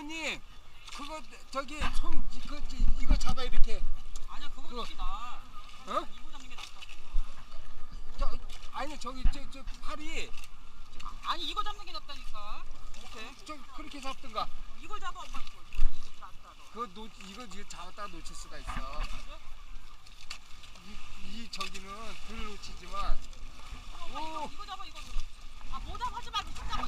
이모님 그거 저기 손 이거 이거 잡아 이렇게 아니야 그거 그게 나. 어? 이거 잡는 게 낫다고. 저 아니 저기 저, 저 팔이 아니 이거 잡는 게 낫다니까. 이렇게. 저 그렇게 잡든가 이걸 잡아 엄마 이거. 이거 이게 낫다 너. 그거 놓 이거 이거 잡았다가 놓칠 수가 있어 이, 이 저기는 덜 놓치지만 어, 엄마 이거, 오. 이거 잡아 이거. 아 모자 하지 말고 손 잡아.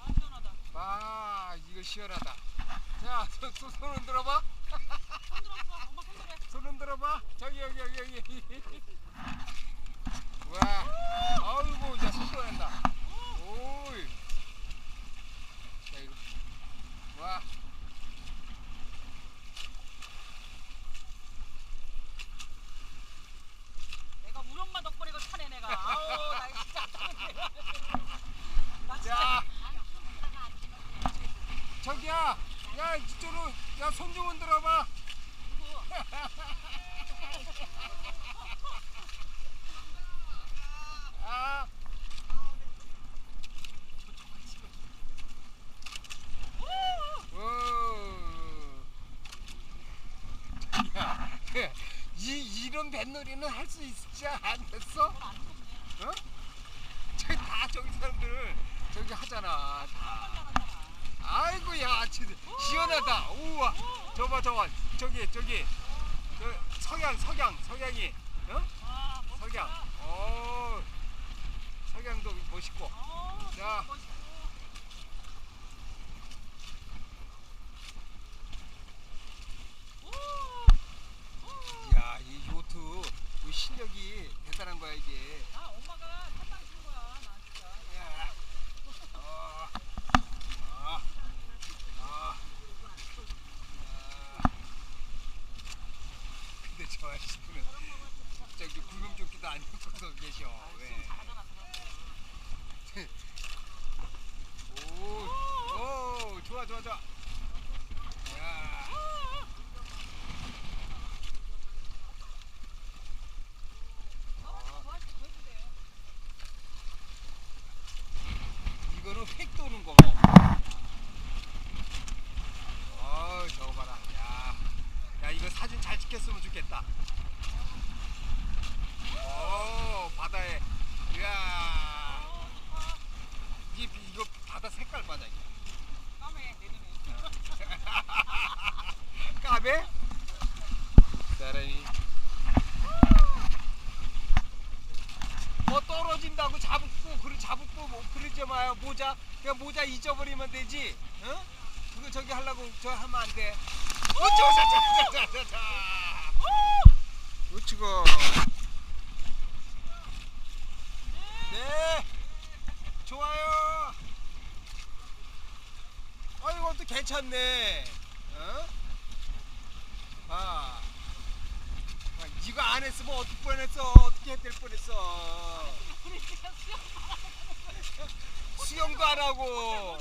아 시원하다. 아 이거 시원하다 자 손, 손, 손 흔들어봐 손 들었어. 엄마. 손 흔들어봐 저기 여기 여기 여기 와 아이고 이제 속도 낸다 오이 자 이거 와 내가 우리 엄마 덕분에 이거 타네 내가. 아우 나 진짜. 나 진짜. 자, 저기야, 야 이쪽으로, 야 손좀 흔들어 봐. 아, 오. 야, 이 이런 뱃놀이는 할 수 있지 않겠어? 어? 저기 다 저기 사람들 저기 하잖아. 다. 아이고 야 진짜 시원하다. 우와. 저봐 저봐 저기 저기 저 석양 석양 석양이 어? 석양. 어 석양도 멋있고. 어, 자. 멋있고. 오, 오. 야이 요트 이 실력이 대단한 거야 이게. 아, 엄마가 탑방에 준 거야. 나 진짜. 야. 어. 아. 아. 아. 근데 저 아저씨는 저기 구명조끼도 안 입고서 계셔. 왜? 오, 오, 좋아, 좋아, 좋아. 야, 이거는 획 도는 거. 어, 저거 봐라. 야, 야, 이거 사진 잘 찍혔으면 좋겠다. 오, 바다에. 이야, 이게 이거 바다 색깔 봐자 이거. 까매, 내 눈에. 까베? 사람이 뭐 떨어진다고 잡고 그래 잡고 뭐 마요 모자 그냥 모자 잊어버리면 되지. 어? 그거 저기 하려고 저 하면 안돼. 어쩌자자자자자 우치고. 네. 좋아요. 아이고 이것도 괜찮네. 어? 아, 아, 이거 안 했으면 어떻게 뻔했어? 어떻게 될 뻔했어? 수영 수영도 안 하고.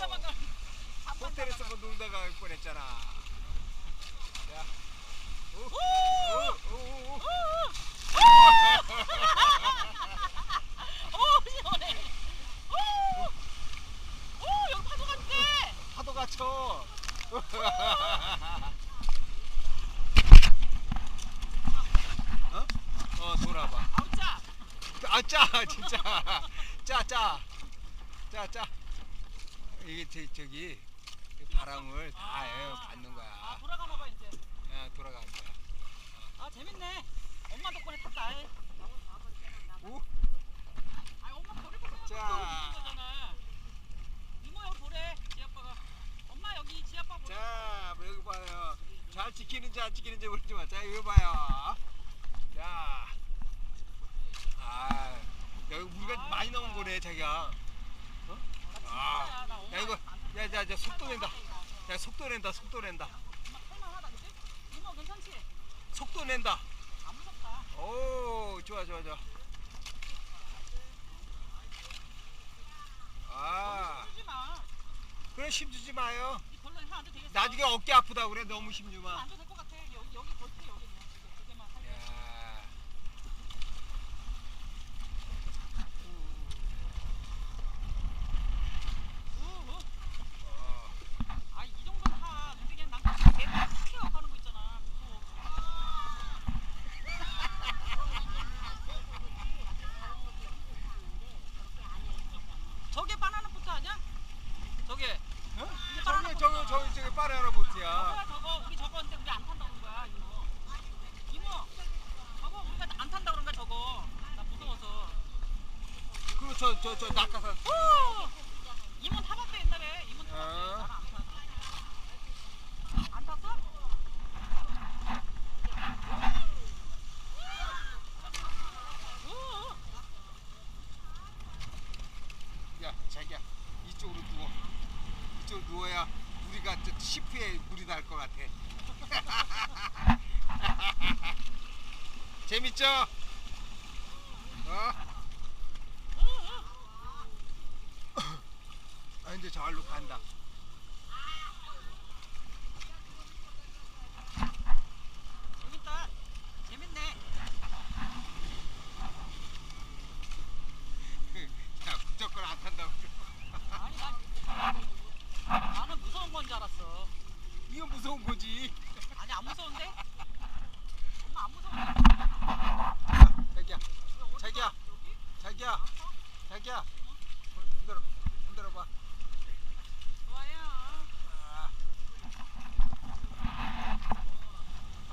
호텔에서 뭐 놀다가 갈 뻔했잖아. 야, 오, 오, 오, 오, 오. 오, 시원해. 오, 오, 여기 파도 같대. 파도가 쳐. 어? 어, 돌아봐. 아우 짜. 아, 짜, 진짜. 짜, 짜. 짜, 짜. 이게 저, 저기 바람을 다 예, 받는 아, 거야. 돌아가나 봐 이제. 예, 돌아가는 거야. 아, 재밌네. 엄마 덕분에 탔다. 오, 아, 엄마 버릴 거 자. 생각하고 거잖아. 이모 여기 보래. 지 아빠가. 엄마 여기 지 아빠 보래. 자, 뭐 여기 봐요. 잘 지키는지 안 지키는지 모르지만, 자, 여기 봐요. 자, 아, 여기 우리가 많이 나온 거네, 자기야. 야, 이거, 안- 야, 야, 야, 속도 낸다. 야, 속도 낸다, 속도 낸다. 속도 낸다. 오, 좋아, 좋아, 좋아. 아. 그래, 힘주지 마요. 나중에 어깨 아프다 그래, 너무 힘주면. 안 될 것 같아. 여기 여기 겉에 여기. 얼마나 못해야. 저거야 저거 우리 저거 근데 우리 안 탄다 그런 거야 이모 이모 저거 우리가 안 탄다 그런 거야 저거 나 무서워서 그리고 저저저 낙하산. 오! 이모 타봤대 옛날에 이모 타봤대 어. 안 탔어! 야 자기야 이쪽으로 누워. 이쪽으로 누워야 우리가 저 시프에 물이 날 것 같아. 재밌죠? 저기로 간다 재밌네 야 무조건 안 탄다고. 아니 난 나는 무서운 건 줄 알았어 이거 무서운 거지. 아니 안 무서운데? 엄마 안 무서운데? 자기야, 왜 어디가? 자기야. 여기? 자기야, 자기야. 흔들어, 흔들어봐. 좋아요 아.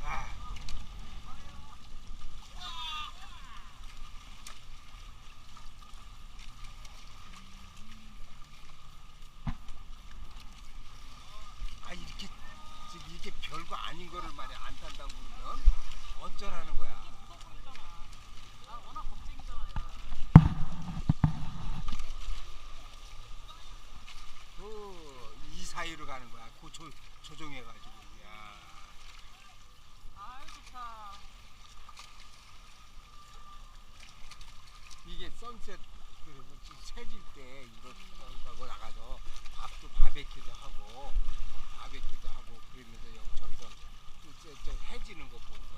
아. 아 이렇게 저기 이게 별거 아닌 거를 말이야 안 탄다고 그러면 어쩌라는 거야. 내가 그이 사이로 가는 거야. 그 조, 조종해가지고. 야. 아유 좋다 이게 선셋 그리고 새질 때 이거 하고 나가서 밥도 바베큐도 하고 바베큐도 하고 그러면서 여기 저기서 또 저, 저 해지는 거볼거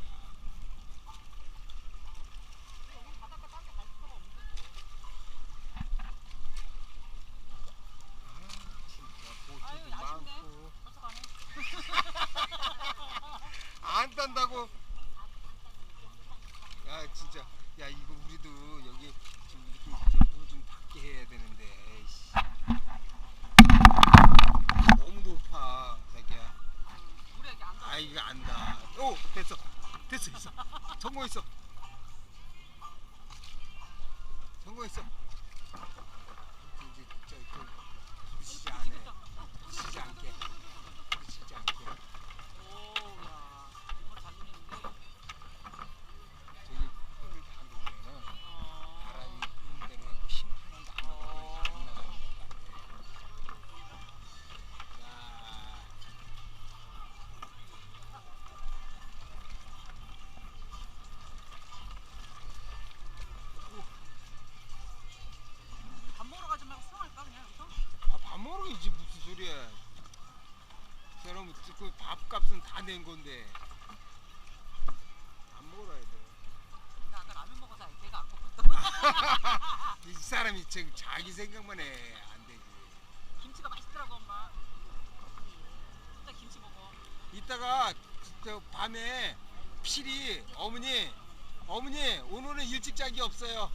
밥값은 다 낸 건데. 밥 먹으러 가야 돼. 나 아까 라면 먹어서 배가 안 고팠다 이 사람이 지금 자기 생각만 해. 안 되지. 김치가 맛있더라고 엄마 진짜 김치 먹어 이따가 저 밤에 필히 어머니 어머니 오늘은 일찍 자기 없어요.